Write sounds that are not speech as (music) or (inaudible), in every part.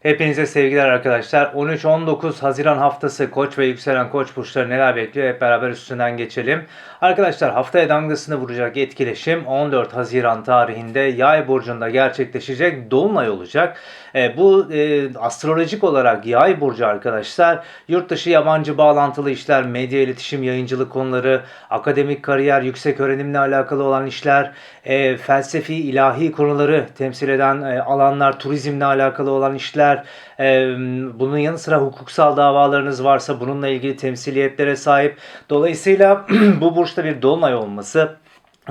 Hepinize sevgiler arkadaşlar. 13-19 Haziran haftası Koç ve yükselen Koç burçları neler bekliyor hep beraber üstünden geçelim. Arkadaşlar haftaya damgasını vuracak etkileşim 14 Haziran tarihinde Yay burcunda gerçekleşecek dolunay olacak. E, bu e, astrolojik olarak Yay burcu arkadaşlar yurt dışı yabancı bağlantılı işler, medya iletişim, yayıncılık konuları, akademik kariyer, yüksek öğrenimle alakalı olan işler, e, felsefi, ilahi konuları temsil eden e, alanlar, turizmle alakalı olan işler, e, bunun yanı sıra hukuksal davalarınız varsa bununla ilgili temsiliyetlere sahip. Dolayısıyla (clears throat) bu burçta bir dolunay olması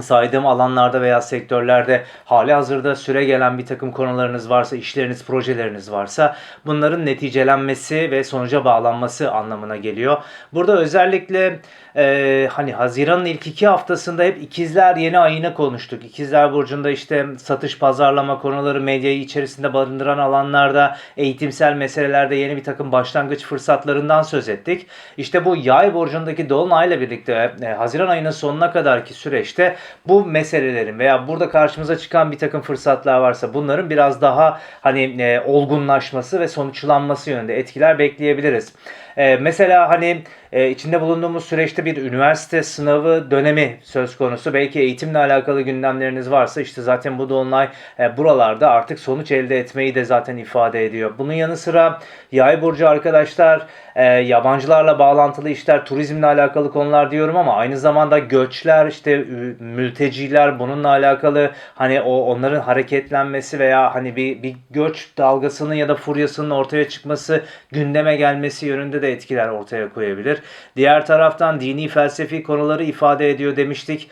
saydığım alanlarda veya sektörlerde hali hazırda süre gelen bir takım konularınız varsa, işleriniz, projeleriniz varsa bunların neticelenmesi ve sonuca bağlanması anlamına geliyor. Burada özellikle e, hani Haziran'ın ilk iki haftasında hep ikizler yeni ayını konuştuk. İkizler Burcu'nda işte satış, pazarlama konuları, medyayı içerisinde barındıran alanlarda, eğitimsel meselelerde yeni bir takım başlangıç fırsatlarından söz ettik. İşte bu Yay Burcu'ndaki Dolunay'la birlikte e, Haziran ayının sonuna kadarki süreçte bu meselelerin veya burada karşımıza çıkan bir takım fırsatlar varsa bunların biraz daha hani e, olgunlaşması ve sonuçlanması yönünde etkiler bekleyebiliriz. E, mesela hani e, içinde bulunduğumuz süreçte bir üniversite sınavı dönemi söz konusu. Belki eğitimle alakalı gündemleriniz varsa işte zaten bu dolunay e, buralarda artık sonuç elde etmeyi de zaten ifade ediyor. Bunun yanı sıra yay burcu arkadaşlar e, yabancılarla bağlantılı işler, turizmle alakalı konular diyorum ama aynı zamanda göçler, işte mülteciler bununla alakalı hani o onların hareketlenmesi veya hani bir bir göç dalgasının ya da furyasının ortaya çıkması, gündeme gelmesi yönünde de etkiler ortaya koyabilir. Diğer taraftan dini felsefi konuları ifade ediyor demiştik.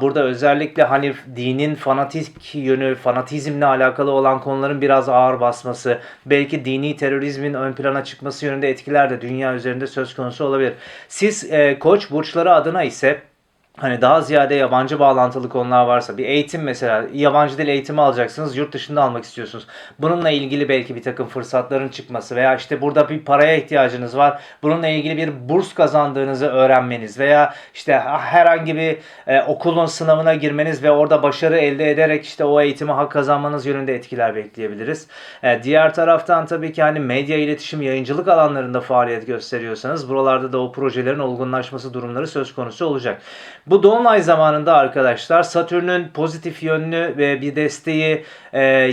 Burada özellikle hani dinin fanatik yönü, fanatizmle alakalı olan konuların biraz ağır basması, belki dini terörizmin ön plana çıkması yönünde etkiler de dünya üzerinde söz konusu olabilir. Siz e, koç burçları adına ise Hani daha ziyade yabancı bağlantılı konular varsa bir eğitim mesela yabancı dil eğitimi alacaksınız yurt dışında almak istiyorsunuz. Bununla ilgili belki bir takım fırsatların çıkması veya işte burada bir paraya ihtiyacınız var. Bununla ilgili bir burs kazandığınızı öğrenmeniz veya işte herhangi bir e, okulun sınavına girmeniz ve orada başarı elde ederek işte o eğitimi hak kazanmanız yönünde etkiler bekleyebiliriz. E, diğer taraftan tabii ki hani medya iletişim yayıncılık alanlarında faaliyet gösteriyorsanız buralarda da o projelerin olgunlaşması durumları söz konusu olacak. Bu Dolunay zamanında arkadaşlar Satürn'ün pozitif yönlü ve bir desteği e,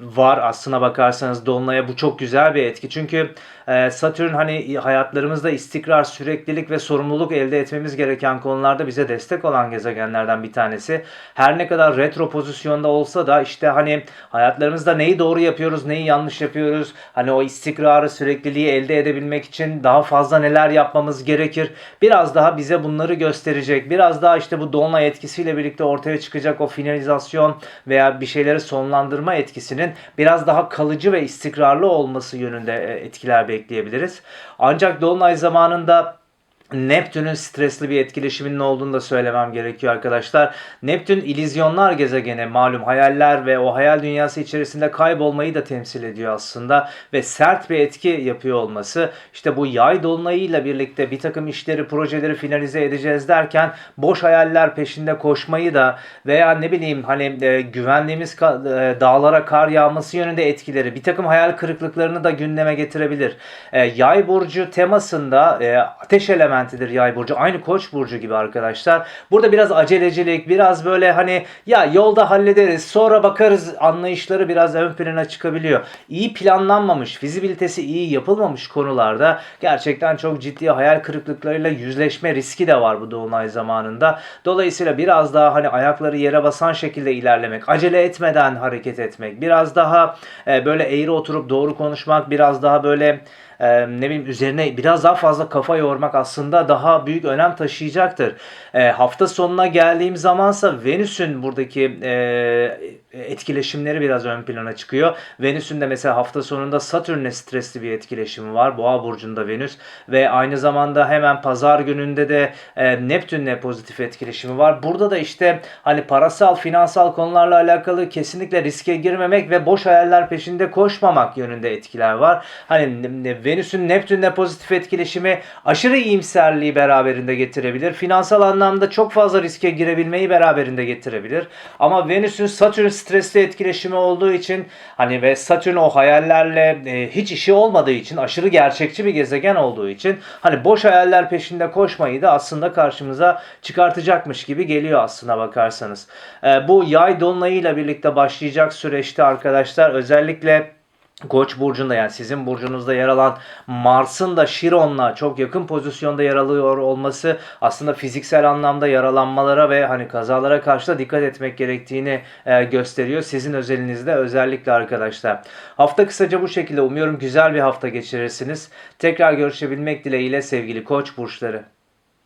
var aslına bakarsanız Dolunay'a bu çok güzel bir etki. Çünkü e, Satürn hani hayatlarımızda istikrar, süreklilik ve sorumluluk elde etmemiz gereken konularda bize destek olan gezegenlerden bir tanesi. Her ne kadar retro pozisyonda olsa da işte hani hayatlarımızda neyi doğru yapıyoruz, neyi yanlış yapıyoruz. Hani o istikrarı, sürekliliği elde edebilmek için daha fazla neler yapmamız gerekir. Biraz daha bize bunları gösterecek. Biraz daha işte bu dolunay etkisiyle birlikte ortaya çıkacak o finalizasyon veya bir şeyleri sonlandırma etkisinin biraz daha kalıcı ve istikrarlı olması yönünde e, etkiler bekleyebiliriz. Ancak dolunay zamanında Neptün'ün stresli bir etkileşiminin olduğunu da söylemem gerekiyor arkadaşlar. Neptün ilizyonlar gezegeni malum hayaller ve o hayal dünyası içerisinde kaybolmayı da temsil ediyor aslında ve sert bir etki yapıyor olması işte bu yay dolunayıyla birlikte bir takım işleri projeleri finalize edeceğiz derken boş hayaller peşinde koşmayı da veya ne bileyim hani e, güvendiğimiz ka- e, dağlara kar yağması yönünde etkileri bir takım hayal kırıklıklarını da gündeme getirebilir. E, yay burcu temasında e, ateş elementidir yay burcu. Aynı koç burcu gibi arkadaşlar. Burada biraz acelecilik, biraz böyle hani ya yolda hallederiz, sonra bakarız anlayışları biraz ön plana çıkabiliyor. İyi planlanmamış, fizibilitesi iyi yapılmamış konularda gerçekten çok ciddi hayal kırıklıklarıyla yüzleşme riski de var bu dolunay zamanında. Dolayısıyla biraz daha hani ayakları yere basan şekilde ilerlemek, acele etmeden hareket etmek, biraz daha e, böyle eğri oturup doğru konuşmak, biraz daha böyle e, ne bileyim üzerine biraz daha fazla kafa yormak aslında daha büyük önem taşıyacaktır. E, hafta sonuna geldiğim zamansa Venüs'ün buradaki e, etkileşimleri biraz ön plana çıkıyor. Venüs'ün de mesela hafta sonunda Satürn'le stresli bir etkileşimi var. Boğa burcunda Venüs ve aynı zamanda hemen pazar gününde de e, Neptün'le pozitif etkileşimi var. Burada da işte hani parasal, finansal konularla alakalı kesinlikle riske girmemek ve boş hayaller peşinde koşmamak yönünde etkiler var. Hani Venüs'ün Neptün'le pozitif etkileşimi aşırı iyimser iyimserliği beraberinde getirebilir. Finansal anlamda çok fazla riske girebilmeyi beraberinde getirebilir. Ama Venüs'ün Satürn stresli etkileşimi olduğu için hani ve Satürn o hayallerle e, hiç işi olmadığı için aşırı gerçekçi bir gezegen olduğu için hani boş hayaller peşinde koşmayı da aslında karşımıza çıkartacakmış gibi geliyor aslına bakarsanız. E, bu yay dolunayıyla birlikte başlayacak süreçte arkadaşlar özellikle Koç burcunda yani sizin burcunuzda yer alan Mars'ın da Şiron'la çok yakın pozisyonda yer alıyor olması aslında fiziksel anlamda yaralanmalara ve hani kazalara karşı da dikkat etmek gerektiğini e, gösteriyor. Sizin özelinizde özellikle arkadaşlar. Hafta kısaca bu şekilde umuyorum güzel bir hafta geçirirsiniz. Tekrar görüşebilmek dileğiyle sevgili Koç burçları.